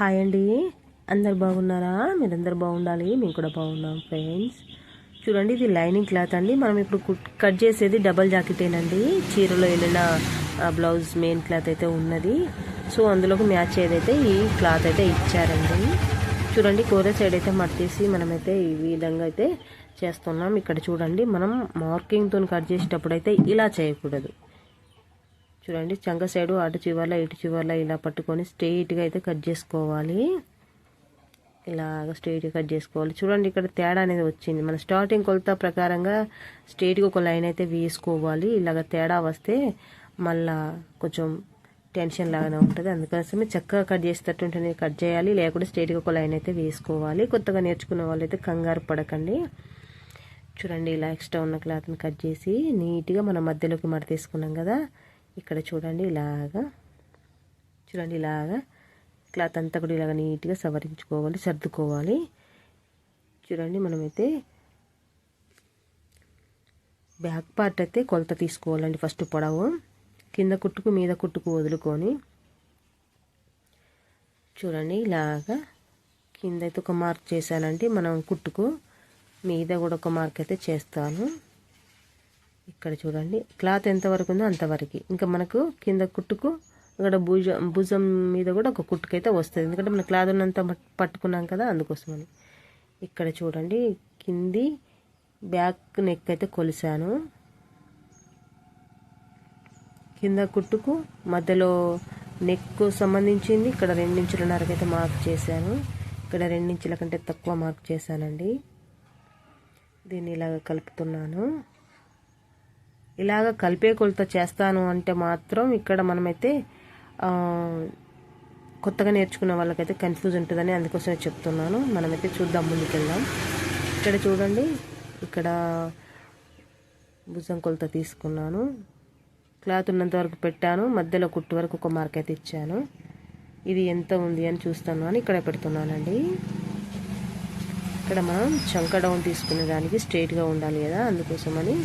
Hi అండి. అందరు బాగున్నారా? మీరందరు బాగుండాలి. మేము కూడా బాగున్నాం ఫ్రెండ్స్. చూడండి ఇది లైనింగ్ క్లాత్ అండి. మనం ఇప్పుడు కుట్- కట్ చేసేది డబల్ జాకెటేనండి చీరలో వెళ్ళిన బ్లౌజ్ మెయిన్ క్లాత్ అయితే ఉన్నది. సో అందులోకి మ్యాచ్ ఏదైతే ఈ క్లాత్ అయితే ఇచ్చారండి. చూడండి కూర సైడ్ అయితే మట్టేసి మనమైతే ఈ విధంగా అయితే చేస్తున్నాం. ఇక్కడ చూడండి మనం మార్కింగ్తో కట్ చేసేటప్పుడు అయితే ఇలా చేయకూడదు. చూడండి చంగ సైడు అటు చివర్ల ఇటు చివర్ల ఇలా పట్టుకొని స్ట్రెయిట్గా అయితే కట్ చేసుకోవాలి. ఇలాగ స్ట్రెయిట్గా కట్ చేసుకోవాలి. చూడండి ఇక్కడ తేడా అనేది వచ్చింది. మన స్టార్టింగ్ కొలత ప్రకారంగా స్ట్రెయిట్గా ఒక లైన్ అయితే వేసుకోవాలి. ఇలాగ తేడా వస్తే మళ్ళా కొంచెం టెన్షన్ లాగానే ఉంటుంది. అందుకోసమే చక్కగా కట్ చేసేటట్టుంటేనే కట్ చేయాలి. లేకుంటే స్ట్రెయిట్గా ఒక లైన్ అయితే వేసుకోవాలి. కొత్తగా నేర్చుకున్న వాళ్ళైతే కంగారు పడకండి. చూడండి ఇలా ఎక్స్ట్రా ఉన్న క్లాత్ని కట్ చేసి నీట్గా మనం మధ్యలోకి మడ తీసుకున్నాం కదా. ఇక్కడ చూడండి ఇలాగా చూడండి ఇలాగా క్లాత్ అంతా కూడా ఇలాగ నీట్గా సవరించుకోవాలి సర్దుకోవాలి. చూడండి మనమైతే బ్యాక్ పార్ట్ అయితే కొలత తీసుకోవాలండి ఫస్ట్ పొడవు. కింద కుట్టుకు మీద కుట్టుకు వదులుకొని. చూడండి ఇలాగా కింద అయితే ఒక మార్క్ చేశానండి మనం కుట్టుకు. మీద కూడా ఒక మార్క్ అయితే చేస్తాను. ఇక్కడ చూడండి. క్లాత్ ఎంతవరకు ఉందో అంతవరకు ఇంకా మనకు కింద కుట్టుకు ఇక్కడ భుజం భుజం మీద కూడా ఒక కుట్టుకైతే వస్తుంది. ఎందుకంటే మనం క్లాత్ ఉన్నంత పట్టుకున్నాం కదా అందుకోసమని. ఇక్కడ చూడండి కింది బ్యాక్ నెక్ అయితే కొలిసాను కింద కుట్టుకు మధ్యలో నెక్కు సంబంధించింది. ఇక్కడ రెండించులన్నరకైతే మార్క్ చేశాను. ఇక్కడ రెండించుల కంటే తక్కువ మార్క్ చేశానండి. దీన్ని ఇలాగ కలుపుతున్నాను. ఇలాగ కలిపే కొలత చేస్తాను అంటే మాత్రం ఇక్కడ మనమైతే కొత్తగా నేర్చుకున్న వాళ్ళకైతే కన్ఫ్యూజ్ ఉంటుందని అందుకోసమే చెప్తున్నాను. మనమైతే చూద్దాం ముందుకెళ్దాం. ఇక్కడ చూడండి ఇక్కడ భుజం కొలత తీసుకున్నాను. క్లాత్ ఉన్నంత వరకు పెట్టాను. మధ్యలో కుట్టు వరకు ఒక మార్క్ అయితే ఇచ్చాను. ఇది ఎంత ఉంది అని చూస్తాను అని ఇక్కడ పెడుతున్నానండి. ఇక్కడ మనం చంక డౌన్ తీసుకునే దానికి స్ట్రైట్గా ఉండాలి కదా అందుకోసమని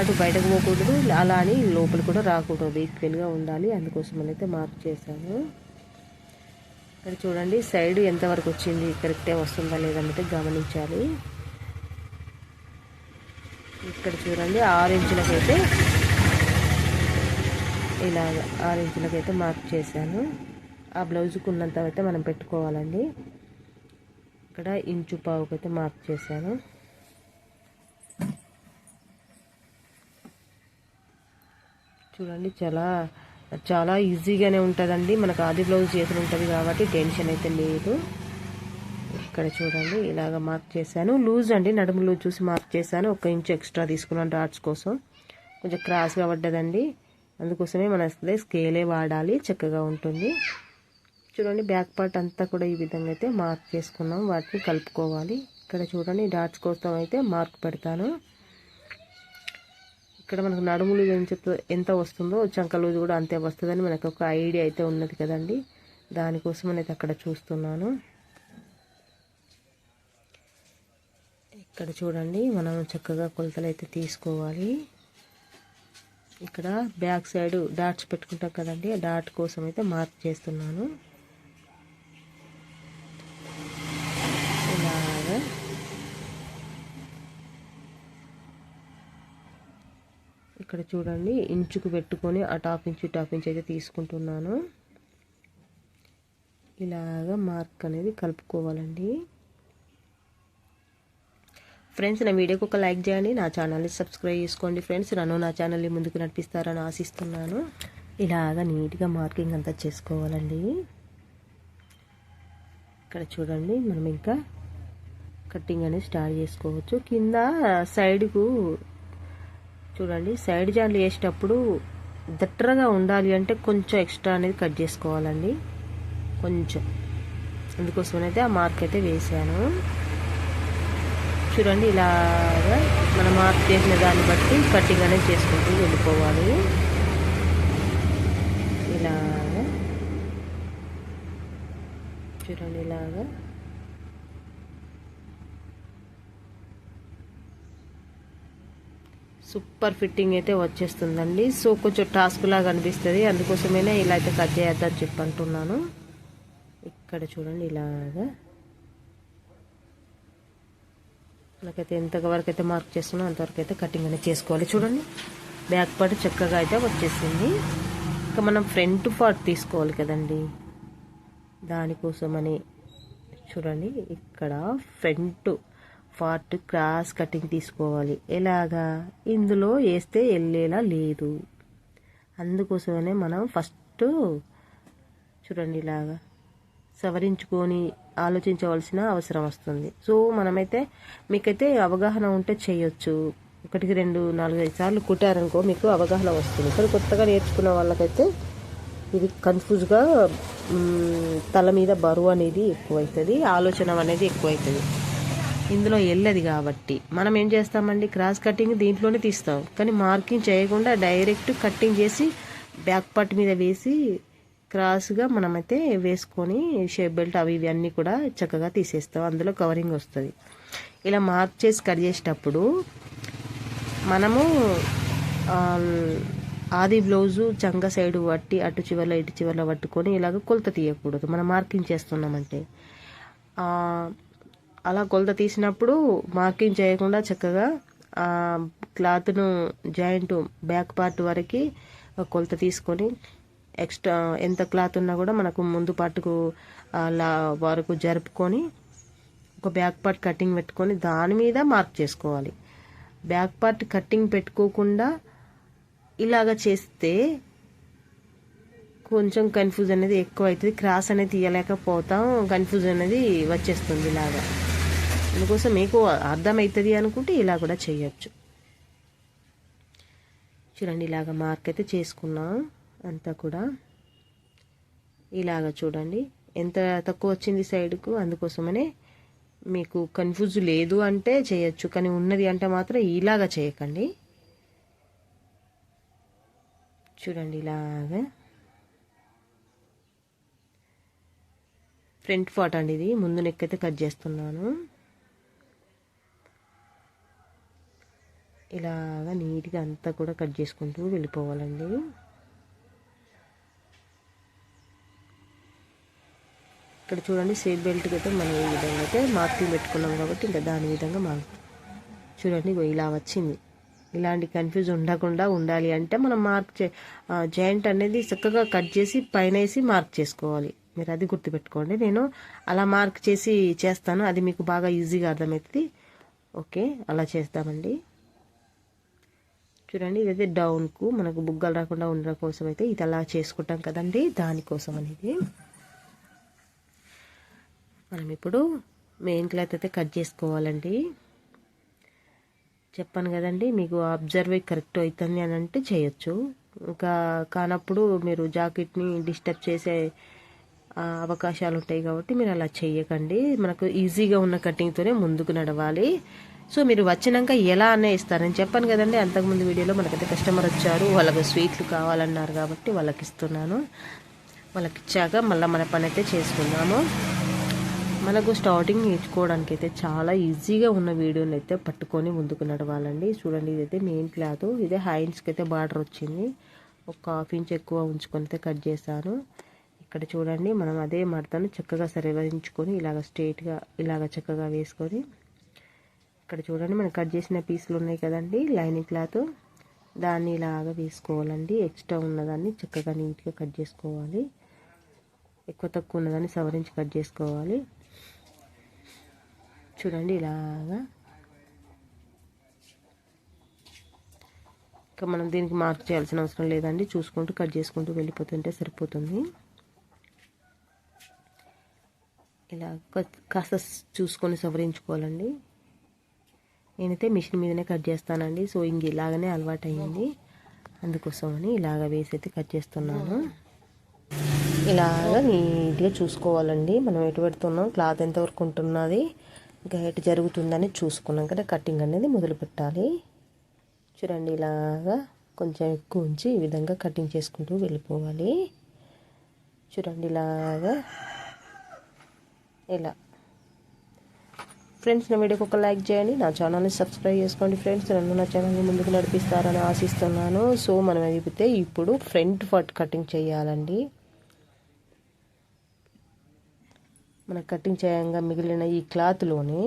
అటు బయటకు పోకూడదు అలా అని లోపల కూడా రాకూడదు. ఈక్వెల్గా ఉండాలి. అందుకోసం అయితే మార్క్ చేశాను. ఇక్కడ చూడండి సైడ్ ఎంతవరకు వచ్చింది కరెక్టే వస్తుందా లేదన్నట్టు గమనించాలి. ఇక్కడ చూడండి ఆరు ఇంచులకైతే ఇలాగ ఆరు ఇంచులకైతే మార్క్ చేశాను. ఆ బ్లౌజ్కి ఉన్నంత అయితే మనం పెట్టుకోవాలండి. ఇక్కడ ఇంచు పావుకైతే మార్క్ చేశాను. చూడండి చాలా చాలా ఈజీగానే ఉంటుందండి. మనకు ఆది బ్లౌజ్ చేతులు ఉంటుంది కాబట్టి టెన్షన్ అయితే లేదు. ఇక్కడ చూడండి ఇలాగ మార్క్ చేశాను. లూజ్ అండి నడుము లూజ్ చూసి మార్క్ చేశాను. ఒక ఇంచు ఎక్స్ట్రా తీసుకున్నాను డాట్స్ కోసం. కొంచెం క్రాస్గా పడ్డదండి. అందుకోసమే మన స్కేలే వాడాలి చక్కగా ఉంటుంది. చూడండి బ్యాక్ పార్ట్ అంతా కూడా ఈ విధంగా అయితే మార్క్ చేసుకున్నాం. వాటిని కలుపుకోవాలి. ఇక్కడ చూడండి డాట్స్ కోసం అయితే మార్క్ పెడతాను. ఇక్కడ మనకు నడుములు ఎంత ఎంత వస్తుందో చంక లూజ్ కూడా అంతే వస్తుందని మనకు ఒక ఐడియా అయితే ఉన్నది కదండి. దానికోసం అయితే అక్కడ చూస్తున్నాను. ఇక్కడ చూడండి మనం చక్కగా కొలతలు అయితే తీసుకోవాలి. ఇక్కడ బ్యాక్ సైడ్ డాట్స్ పెట్టుకుంటాం కదండి ఆ డాట్ కోసం అయితే మార్క్ చేస్తున్నాను ఇలాగా ఇక్కడ చూడండి. ఇంచుకు పెట్టుకొని ఆ టాప్ ఇంచు టాప్ ఇంచు అయితే తీసుకుంటున్నాను. ఇలాగా మార్క్ అనేది కలుపుకోవాలండి. ఫ్రెండ్స్ నా వీడియోకి ఒక లైక్ చేయండి. నా ఛానల్ని సబ్స్క్రైబ్ చేసుకోండి. ఫ్రెండ్స్ నన్ను నా ఛానల్ని ముందుకు నడిపిస్తారని ఆశిస్తున్నాను. ఇలాగా నీట్గా మార్కింగ్ అంతా చేసుకోవాలండి. ఇక్కడ చూడండి మనం ఇంకా కటింగ్ అనేది స్టార్ట్ చేసుకోవచ్చు. కింద సైడ్కు చూడండి సైడ్ జాన్లు వేసేటప్పుడు దట్టరగా ఉండాలి అంటే కొంచెం ఎక్స్ట్రా అనేది కట్ చేసుకోవాలండి. కొంచెం. అందుకోసమైతే ఆ మార్క్ అయితే వేసాను. చూడండి ఇలాగా మనం మార్క్ చేసిన దాన్ని బట్టి కటింగ్ అనేది చేసుకుంటూ వెళ్ళిపోవాలి. ఇలాగా. చూడండి ఇలాగా. సూపర్ ఫిట్టింగ్ అయితే వచ్చేస్తుందండి. సో కొంచెం టాస్క్ లాగా అనిపిస్తుంది. అందుకోసమైనా ఇలా అయితే కట్ చేద్దామని చెప్పి అంటున్నాను ఇక్కడ చూడండి ఇలాగా. నాకైతే ఎంతవరకు అయితే మార్క్ చేస్తున్నా అంతవరకు అయితే కటింగ్ అనేది చేసుకోవాలి. చూడండి బ్యాక్ పార్ట్ చక్కగా అయితే వచ్చేసింది. ఇంకా మనం ఫ్రంట్ పార్ట్ తీసుకోవాలి కదండి. దానికోసమని చూడండి ఇక్కడ ఫ్రంట్ పార్ట్ క్రాస్ కటింగ్ తీసుకోవాలి. ఎలాగా? ఇందులో వేస్తే వెళ్ళేలా లేదు. అందుకోసమనే మనం ఫస్ట్ చూడండి ఇలాగా సవరించుకొని ఆలోచించవలసిన అవసరం వస్తుంది. సో మనమైతే మీకైతే అవగాహన ఉంటే చేయొచ్చు. ఒకటికి రెండు నాలుగు ఐదు సార్లు కుట్టారనుకో మీకు అవగాహన వస్తుంది. కానీ కొత్తగా నేర్చుకున్న వాళ్ళకైతే ఇది కన్ఫ్యూజ్గా తల మీద బరువు అనేది ఎక్కువవుతుంది ఆలోచన అనేది ఎక్కువవుతుంది ఇందులో వెళ్ళదు కాబట్టి. మనం ఏం చేస్తామండి? క్రాస్ కటింగ్ దీంట్లోనే తీస్తాం. కానీ మార్కింగ్ చేయకుండా డైరెక్ట్ కట్టింగ్ చేసి బ్యాక్ పార్ట్ మీద వేసి క్రాస్గా మనమైతే వేసుకొని షేప్ బెల్ట్ అవి ఇవి అన్నీ కూడా చక్కగా తీసేస్తాం. అందులో కవరింగ్ వస్తుంది. ఇలా మార్క్ చేసి కట్ చేసేటప్పుడు మనము ఆది బ్లౌజు చంగ సైడ్ పట్టి అటు చివరిలో ఇటు చివరిలో పట్టుకొని ఇలాగ కొలత తీయకూడదు. మనం మార్కింగ్ చేస్తున్నామంటే. అలా కొలత తీసినప్పుడు మార్కింగ్ చేయకుండా చక్కగా క్లాత్ను జాయింట్ బ్యాక్ పార్ట్ వరకు కొలత తీసుకొని ఎక్స్ట్రా ఎంత క్లాత్ ఉన్నా కూడా మనకు ముందు పార్ట్కు అలా వరకు జరుపుకొని ఒక బ్యాక్ పార్ట్ కటింగ్ పెట్టుకొని దాని మీద మార్క్ చేసుకోవాలి. బ్యాక్ పార్ట్ కట్టింగ్ పెట్టుకోకుండా ఇలాగ చేస్తే కొంచెం కన్ఫ్యూజ్ అనేది ఎక్కువ అవుతుంది క్రాస్ అనేది తీయలేకపోతాం. కన్ఫ్యూజ్ అనేది వచ్చేస్తుంది ఇలాగా. అందుకోసం మీకు అర్థమవుతుంది అనుకుంటే ఇలా కూడా చేయొచ్చు. చూడండి ఇలాగ మార్క్ అయితే చేసుకున్నాం అంతా కూడా. ఇలాగ చూడండి ఎంత తక్కువ వచ్చింది సైడ్కు అందుకోసమనే మీకు కన్ఫ్యూజ్ లేదు అంటే చేయొచ్చు కానీ ఉన్నది అంటే మాత్రం ఇలాగా చేయకండి. చూడండి ఇలాగా. ఫ్రంట్ ఫాట్ అండి ఇది ముందు నెక్ అయితే కట్ చేస్తున్నాను. ఇలాగా నీట్గా అంతా కూడా కట్ చేసుకుంటూ వెళ్ళిపోవాలండి. ఇక్కడ చూడండి సేఫ్ బెల్ట్కి అయితే మనం ఈ విధంగా అయితే మార్కింగ్ పెట్టుకున్నాం కాబట్టి ఇంకా దాని విధంగా మా చూడండి ఇలా వచ్చింది. ఇలాంటి కన్ఫ్యూజ్ ఉండకుండా ఉండాలి అంటే మనం మార్క్ చే జాయింట్ అనేది చక్కగా కట్ చేసి పైన వేసి మార్క్ చేసుకోవాలి. మీరు అది గుర్తుపెట్టుకోండి. నేను అలా మార్క్ చేసి చేస్తాను. అది మీకు బాగా ఈజీగా అర్థమవుతుంది. ఓకే అలా చేస్తామండి. చూడండి ఇదైతే డౌన్కు మనకు బుగ్గలు రాకుండా ఉండడం కోసం అయితే ఇది అలా చేసుకుంటాం కదండి దానికోసం అనేది. మనం ఇప్పుడు మెయిన్ క్లాత్ అయితే కట్ చేసుకోవాలండి. చెప్పాను కదండి మీకు అబ్జర్వ్ కరెక్ట్ అవుతుంది అని అంటే చేయొచ్చు. ఇంకా కానప్పుడు మీరు జాకెట్ని డిస్టర్బ్ చేసే అవకాశాలు ఉంటాయి కాబట్టి మీరు అలా చేయకండి. మనకు ఈజీగా ఉన్న కటింగ్తోనే ముందుకు నడవాలి. సో మీరు వచ్చినాక ఎలా అనే ఇస్తారని చెప్పాను కదండి అంతకుముందు వీడియోలో మనకైతే కస్టమర్ వచ్చారు వాళ్ళకి స్వీట్లు కావాలన్నారు కాబట్టి వాళ్ళకి ఇస్తున్నాను. వాళ్ళకి ఇచ్చాక మళ్ళీ మన పని అయితే చేసుకున్నాము మనకు స్టార్టింగ్ నేర్చుకోవడానికి అయితే చాలా ఈజీగా ఉన్న వీడియోని అయితే పట్టుకొని ముందుకు నడవాలండి. చూడండి ఇదైతే మెయిన్ క్లాత్ ఇదే హ్యాండ్స్కి అయితే బార్డర్ వచ్చింది. ఒక హాఫ్ ఇంచ్ ఎక్కువ ఉంచుకొని అయితే కట్ చేశాను. ఇక్కడ చూడండి మనం అదే మడతను చక్కగా సరివరించుకొని ఇలాగ స్ట్రైట్గా ఇలాగ చక్కగా వేసుకొని ఇక్కడ చూడండి మనం కట్ చేసిన పీసులు ఉన్నాయి కదండి లైనింగ్ క్లాత్. దాన్ని ఇలాగా వేసుకోవాలండి. ఎక్స్ట్రా ఉన్నదాన్ని చక్కగా నీట్గా కట్ చేసుకోవాలి. ఎక్కువ తక్కువ ఉన్నదాన్ని సవరించి కట్ చేసుకోవాలి. చూడండి ఇలాగా. ఇంకా మనం దీనికి మార్క్ చేయాల్సిన అవసరం లేదండి. చూసుకుంటూ కట్ చేసుకుంటూ వెళ్ళిపోతుంటే సరిపోతుంది. ఇలా కాస్త చూసుకొని సవరించుకోవాలండి. నేనైతే మిషన్ మీదనే కట్ చేస్తానండి. సో ఇంక ఇలాగనే అలవాటు అయ్యింది అందుకోసమని ఇలాగ వేసి అయితే కట్ చేస్తున్నాను. ఇలాగ నీట్గా చూసుకోవాలండి. మనం ఎటు పెడుతున్నాం క్లాత్ ఎంతవరకు ఉంటున్నది ఇంకా ఎటు జరుగుతుందని చూసుకున్నాం కదా కటింగ్ అనేది మొదలు పెట్టాలి. చూడండి ఇలాగా కొంచెం ఎక్కువ ఉంచి ఈ విధంగా కటింగ్ చేసుకుంటూ వెళ్ళిపోవాలి. చూడండి ఇలాగా ఇలా ఫ్రెండ్స్ నా వీడియోకి ఒక లైక్ చేయండి. నా ఛానల్ని సబ్స్క్రైబ్ చేసుకోండి ఫ్రెండ్స్. నన్ను నా ఛానల్ని ముందుకు నడిపిస్తారని ఆశిస్తున్నాను. సో మనం అయిపోతే ఇప్పుడు ఫ్రంట్ ఫట్ కటింగ్ చేయాలండి. మన కటింగ్ చేయంగా మిగిలిన ఈ క్లాత్లోని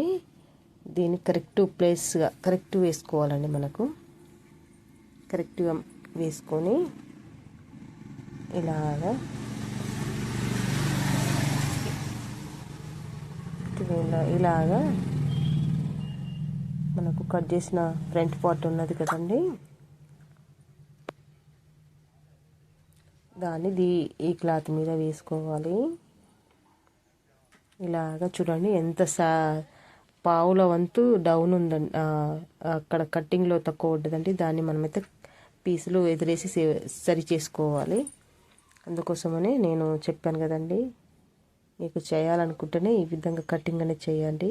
దీన్ని కరెక్ట్ ప్లేస్గా కరెక్ట్ వేసుకోవాలండి మనకు. కరెక్ట్గా వేసుకొని ఇలాగా ఇలాగా మనకు కట్ చేసిన ఫ్రంట్ పార్ట్ ఉన్నది కదండి. దాన్ని దీ ఈ క్లాత్ మీద వేసుకోవాలి. ఇలాగా చూడండి ఎంత సా పావుల వంతు డౌన్ ఉందండి అక్కడ కట్టింగ్లో తక్కువ ఉంటుందండి దాన్ని మనమైతే పీసులు ఎదిరేసి సరి చేసుకోవాలి. అందుకోసమని నేను చెప్పాను కదండి. మీకు చేయాలనుకుంటేనే ఈ విధంగా కటింగ్ అనేది చేయండి.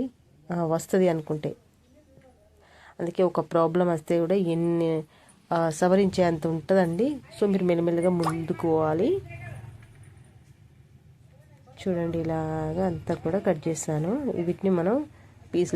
వస్తుంది అనుకుంటే. అందుకే ఒక ప్రాబ్లం వస్తే కూడా ఎన్ని సవరించే అంత ఉంటుందండి. సో మీరు మెల్లమెల్లగా ముందుకు పోవాలి చూడండి ఇలాగా అంతా కూడా కట్ చేస్తాను. వీటిని మనం